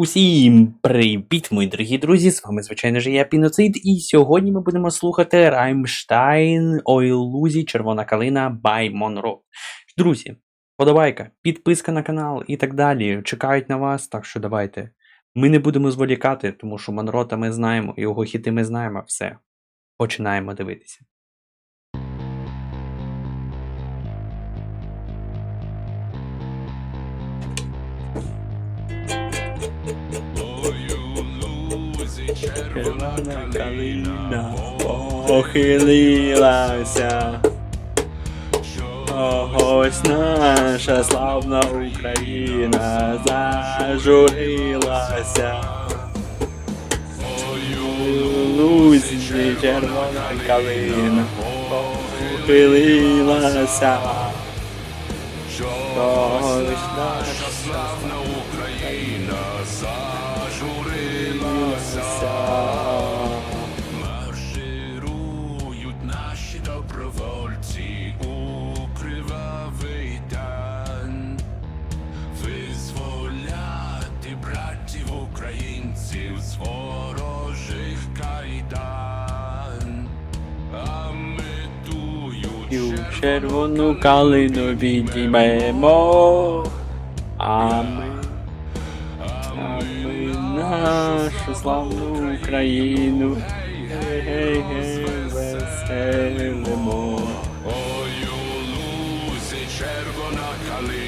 Усім привіт, мої дорогі друзі! З вами, звичайно ж, я Піноцид, і сьогодні ми будемо слухати Раймштайн Ой Лузі Червона калина Бай Монро. Друзі, подобайка, підписка на канал і так далі. Чекають на вас, так що давайте. Ми не будемо зволікати, тому що Монрота ми знаємо, його хіти ми знаємо, все. Починаємо дивитися. Червона калина похилилася. Ось наша славна Україна зажурилася. Лузі червона калина похилилася. Ось наша славна українців з ворожих кайдан А ми тую червону калину відіймемо. А ми, а ми нашу славну Україну. Гей, гей, гей, веселимо. Ой, у лузі червона калина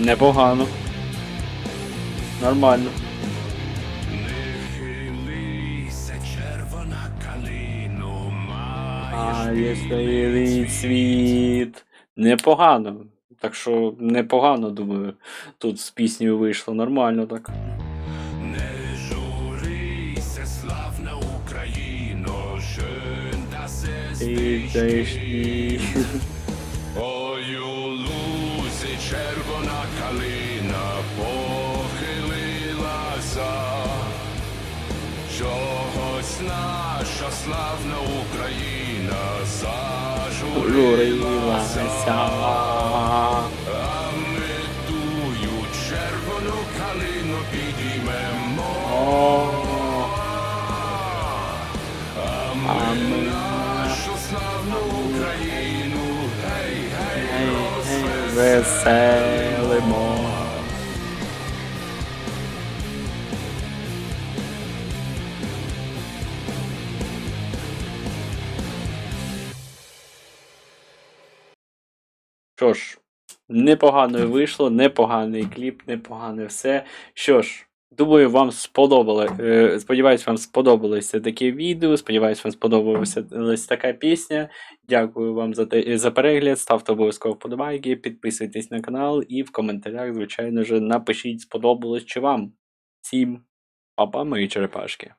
Непогано. Нормально. А є світ. Непогано. Так що непогано, думаю. Тут з піснею вийшло нормально так. Не журися, славна Україно, schön, dass червона калина похилилася, чогось наша славна Україна зажурилася, Журилася. а ми тую червону калину підіймемо. Веселимо. Що ж, непогано вийшло, непоганий кліп, непогане все. Що ж, думаю, вам сподобало. е, Сподіваюсь, вам сподобалося таке відео. Сподіваюсь, вам сподобалася така пісня. Дякую вам за те за перегляд. Ставте обов'язково вподобайки, підписуйтесь на канал і в коментарях, звичайно ж, напишіть, сподобалось чи вам. Всім па-па, мої черепашки.